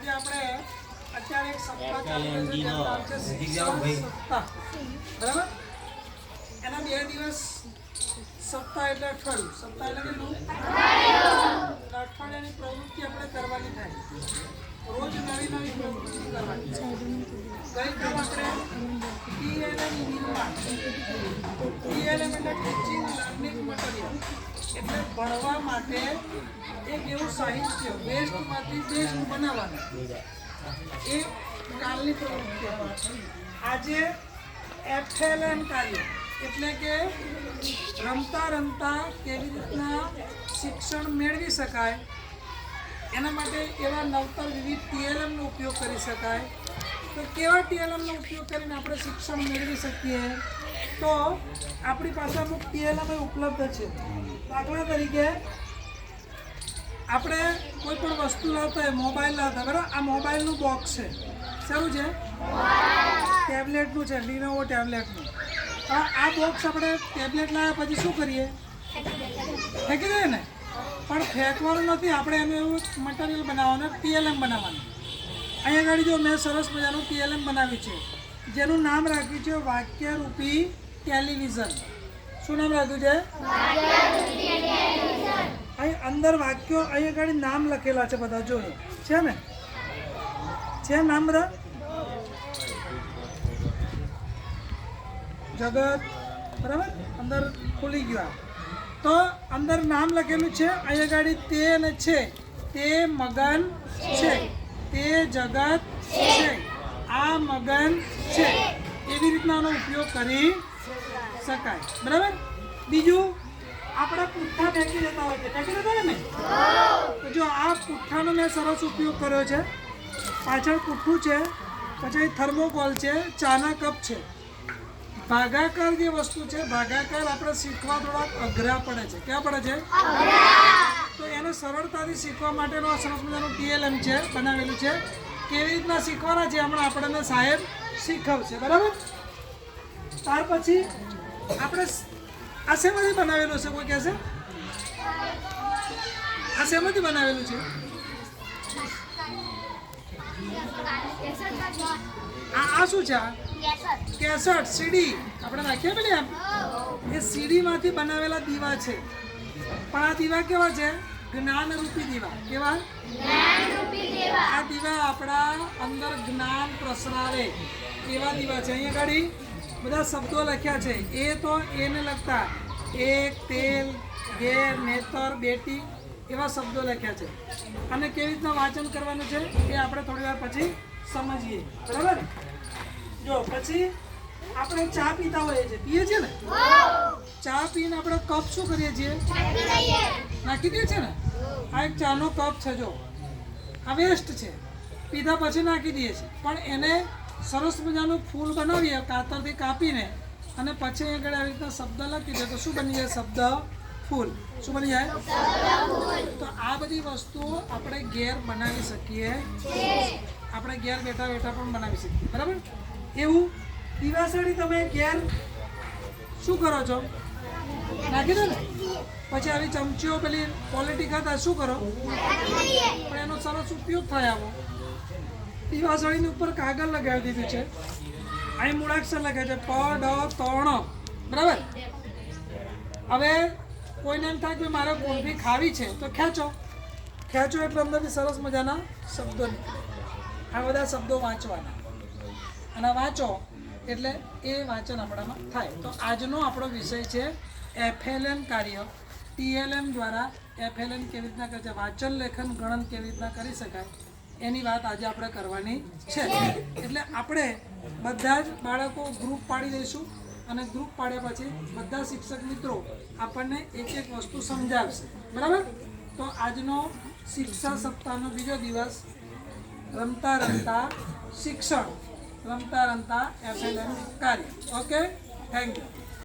આજે આપણે અત્યારે એક સપ્તાહ ચાલુ રહ્યું છે બરાબર? એના બે દિવસ સપ્તાહ એટલે અઠવાડિયું. સપ્તાહ એટલે કેટલું? અઠવાડિયાની પ્રવૃત્તિ આપણે કરવાની થાય. રોજ નવી નવી પ્રવૃત્તિ કરવાની. ગઈકાલ આપણે ટીએલએમ નિર્માણ ટીએલએમ એટલે ટીચિંગ લર્નિંગ મટીરિયલ એટલે ભણવા માટે એક એવું સાહિત્ય વેસ્ટમાંથી બેસ્ટ બનાવવાનું. એ કાલની પ્રવૃત્તિ. આજે એફએલએન કાર્ય, એટલે કે રમતા રમતા કેવી રીતના શિક્ષણ મેળવી શકાય, એના માટે એવા નવતર વિવિધ ટીએલએમનો ઉપયોગ કરી શકાય. તો કેવા ટીએલએમનો ઉપયોગ કરીને આપણે શિક્ષણ મેળવી શકીએ? તો આપણી પાસે અમુક ટીએલએમ ઉપલબ્ધ છે. દાખલા તરીકે આપણે કોઈ પણ વસ્તુ લાવતા હોય, મોબાઈલ લાવતા બરાબર? આ મોબાઈલનું બોક્સ છે. સારું છે? ટેબ્લેટનું છે, લીનોવો ટેબ્લેટનું. હવે આ બોક્સ આપણે ટેબ્લેટ લાવ્યા પછી શું કરીએ? ફેંકી દઈએ ને? પણ ફેંકવાનું નથી, આપણે એનું એવું મટીરિયલ બનાવવાનું, પીએલએમ બનાવવાનું. અહીંયા આગળ જો મેં સરસ મજાનું પીએલએમ બનાવ્યું છે. જેનું નામ રાખ્યું છે વાક્યરૂપી ટેલિવિઝન. શું નામ રાખ્યું છે? અહીં અંદર વાક્યો અહીં આગળ નામ લખેલા છે બધા. જો, છે ને? છે નામ બધા? જગત. બરાબર? અંદર ખુલી ગયા તો અંદર નામ લખેલું છે, અહીં આગળ તે અને છે. તે મગન છે. તે જગત છે. આ મગન છે. એવી રીતના આનો ઉપયોગ કરી શકાય. બરાબર? બીજું આપણે પુઠ્ઠા ફેંકી દેતા હોય છે. ફેંકી દેતા ને? તો જો આ પુઠ્ઠાનો મેં સરસ ઉપયોગ કર્યો છે. પાછળ પુઠ્ઠું છે પછી થર્મોકોલ છે ચાના કપ છે. ભાગાકાર જે વસ્તુ છે ભાગાકાર આપણે શીખવા થોડાક અઘરા પડે છે. ક્યાં પડે છે? તો એને સરળતાથી શીખવા માટેનો આ સરસ મજાનું ટીએલએમ છે બનાવેલું છે. કેવી રીતના શીખવાના છે હમણાં આપણને સાહેબ શીખવશે, બરાબર? ત્યાર પછી આપણે આ શેમાંથી બનાવેલું છે, કોઈ કહેશે? આ શેમાંથી બનાવેલું છે? આ આ શું છે, આ? Cassette CD. આપણે નાખીએ પેલી આમ? એ સીડીમાંથી બનાવેલા દીવા છે. પણ આ દીવા કેવા છે? જ્ઞાનરૂપી દીવા. કેવા? આપણા અંદર જ્ઞાન પ્રસરાવે એવા દીવા છે. અહીંયા આગળ બધા શબ્દો લખ્યા છે. એ તો એને લગતા એક તેલ ઘેર નેતર બેટી એવા શબ્દો લખ્યા છે. અને કેવી રીતના વાંચન કરવાનું છે એ આપણે થોડી વાર પછી સમજીએ. બરાબર? જો પછી આપણે ચા પીતા હોઈએ છીએ પીએ છીએ ને? ચા પીને આપણે કપ શું કરીએ છીએ? નાખી દઈએ છીએ ને? આ એક ચાનો કપ છે જો. આ વેસ્ટ છે. પીધા પછી નાખી દઈએ છીએ. પણ એને સરસ મજાનું ફૂલ બનાવીએ, કાતરથી કાપીને અને પછી આગળ આવી રીતના શબ્દ લખી દે તો શું બની જાય? શબ્દ ફૂલ. શું બની જાય? તો આ બધી વસ્તુઓ આપણે ઘેર બનાવી શકીએ. આપણે ઘેર બેઠા બેઠા પણ બનાવી શકીએ. બરાબર? એવું. દિવાસળી તમે ઘેર શું કરો છો? નાખી દો ને. પછી આવી ચમચીઓ પેલી ક્વોલિટી ખાતા શું કરો? પણ એનો સરસ ઉપયોગ થાય આવો. દીવાસળીની ઉપર કાગળ લગાવી દીધું છે. અહીં મૂળાક્ષર લખે છે, પ, ડ, તણ. બરાબર? હવે કોઈને એમ થાય કે મારે કુલ્ફી ખાવી છે, તો ખેંચો. ખેંચો એટલે અંદરથી સરસ મજાના શબ્દો આ બધા શબ્દો વાંચવાના. અને વાંચો એટલે એ વાંચન આપણામાં થાય. તો આજનો આપણો વિષય છે એફએલએન કાર્ય ટીએલએમ દ્વારા એફએલએન કેવી રીતના કરે છે, વાંચન, લેખન, ગણન કેવી રીતના કરી શકાય, એની વાત આજે આપણે કરવાની છે. એટલે આપણે બધા જ બાળકો ગ્રુપ પાડી દઈશું અને ગ્રુપ પાડ્યા પછી બધા શિક્ષક મિત્રો આપણને એક એક વસ્તુ સમજાવશે. બરાબર? તો આજનો શિક્ષા સપ્તાહનો બીજો દિવસ, રમતા રમતા શિક્ષણ, રમતા રમતા એફએલએમ કાર્ય. ઓકે? Thank you